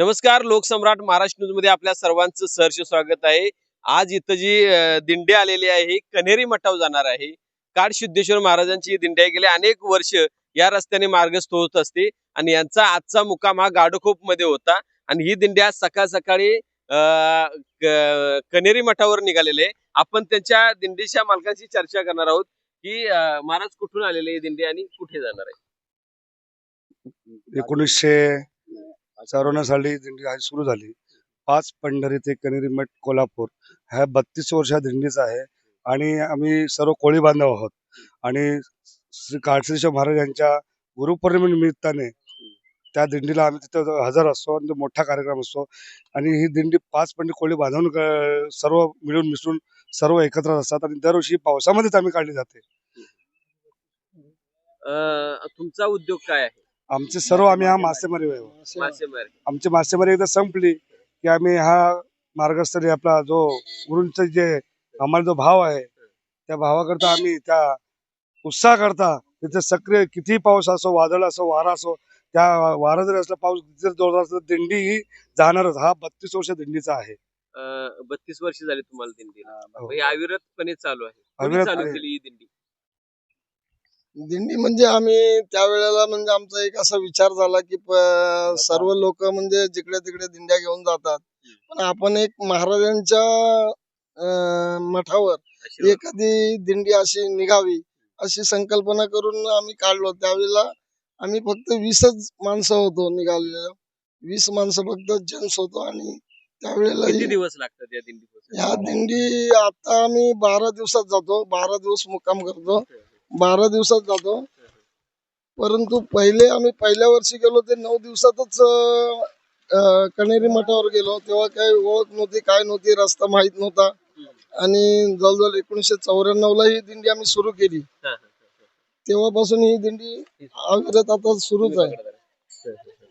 नमस्कार लोकसम्राट महाराष्ट्र न्यूजमध्ये आपल्या सर्वांचं सहर्ष स्वागत आहे. आज इथं जी दिंडी आलेली आहे कन्हेरी मठावर जाणार आहे. काड सिद्धेश्वर महाराजांची दिंड्या दिंडी गेले अनेक वर्ष या रस्त्याने मार्गस्थ होत असते आणि यांचा आजचा मुकाम हा गाडोखोपमध्ये होता आणि ही दिंडी आज सकाळ सकाळी अं, कन्हेरी मठावर निघालेले आहे. आपण त्यांच्या दिंडीच्या मालकांशी चर्चा करणार आहोत की महाराज कुठून आलेले ही दिंडी आणि कुठे जाणार आहे? एकोणीसशे चौऱ्याण्णव साली दिंडी आज सुरू झाली. पाच पंढरी ते कनेरी मठ कोल्हापूर ह्या बत्तीस वर्षा दिंडीचा आहे आणि आम्ही सर्व कोळी बांधव आहोत. आणि श्री काळसेश्वर महाराज यांच्या गुरुपौर्णिमेनिमित्ताने त्या दिंडीला आम्ही तिथं हजर असतो आणि मोठा कार्यक्रम असतो. आणि ही दिंडी पाच पंडित कोळी बांधून सर्व मिळून मिसळून सर्व एकत्र असतात आणि दरवर्षी पावसामध्येच आम्ही काढली जाते. तुमचा उद्योग काय आहे? आमचे सर्व आम्ही हा मासेमारी मासेमारी. आमची मासेमारी एकदा संपली की आम्ही हा मार्गस्थळी आपला जो गुरूंचा जे आम्हाला जो भाव आहे त्या भावाकरता आम्ही त्या उत्साह करता तिथे सक्रिय किती पाऊस असो वादळ असो वारा असो त्या वारा जरी असला पाऊस जर जोरदार असला तर दिंडी ही जाणारच. हा बत्तीस वर्ष दिंडीचा आहे. बत्तीस वर्ष झाली तुम्हाला दिंडीला. हो. ही अविरतपणे चालू आहे. कोणी अविरत चालू आहे. केली ही दिंडी? दिंडी म्हणजे आम्ही त्यावेळेला म्हणजे आमचा एक असा विचार झाला की प- सर्व लोक म्हणजे जिकडे तिकडे दिंड्या घेऊन जातात. पण आपण एक महाराजांच्या अं, मठावर आशीर्वाद. एखादी दिंडी अशी निघावी अशी संकल्पना करून आम्ही काढलो. त्यावेळेला आम्ही फक्त वीसच माणसं होतो निघालेलो वीस माणसं फक्त जेंट्स होतो आणि त्यावेळेला किती दिवस लागतात या दिंडी ह्या दिंडी आता आम्ही बारा दिवसात जातो. बारा दिवस मुक्काम करतो. बारा दिवसात जातो. परंतु पहिले आम्ही पहिल्या वर्षी गेलो ते नऊ दिवसातच कणेरी मठावर गेलो. तेव्हा काही ओळख नव्हती काय नव्हती रस्ता माहीत नव्हता. आणि जवळजवळ एकोणीसशे चौऱ्याण्णव ला ही दिंडी आम्ही सुरू केली. तेव्हापासून ही दिंडी अविरत आता सुरूच आहे.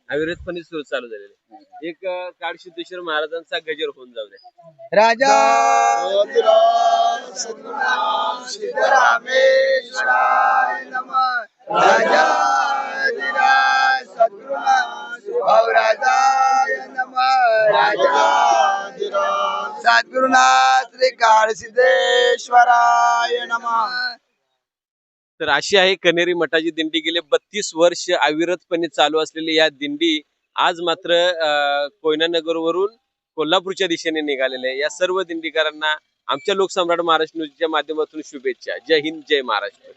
अविरतपणे सुरू चालू झालेले एक अं, काळसिद्धेश्वर महाराजांचा गजर होऊन जाऊ राजा! सिद्धरामेश्वराय नम। सद्गुरुनाथ श्री काळसिद्धेश्वराय तर अशी आहे कनेरी मठाची दिंडी. गेले बत्तीस वर्ष अविरतपणे चालू असलेली या दिंडी आज मात्र अं, कोयना नगरवरून कोल्हापूरच्या दिशेने निघालेले आहे. या सर्व दिंडीकरांना आमच्या लोकसम्राट महाराष्ट्र न्यूजच्या माध्यमातून शुभेच्छा. जय हिंद जय महाराष्ट्र.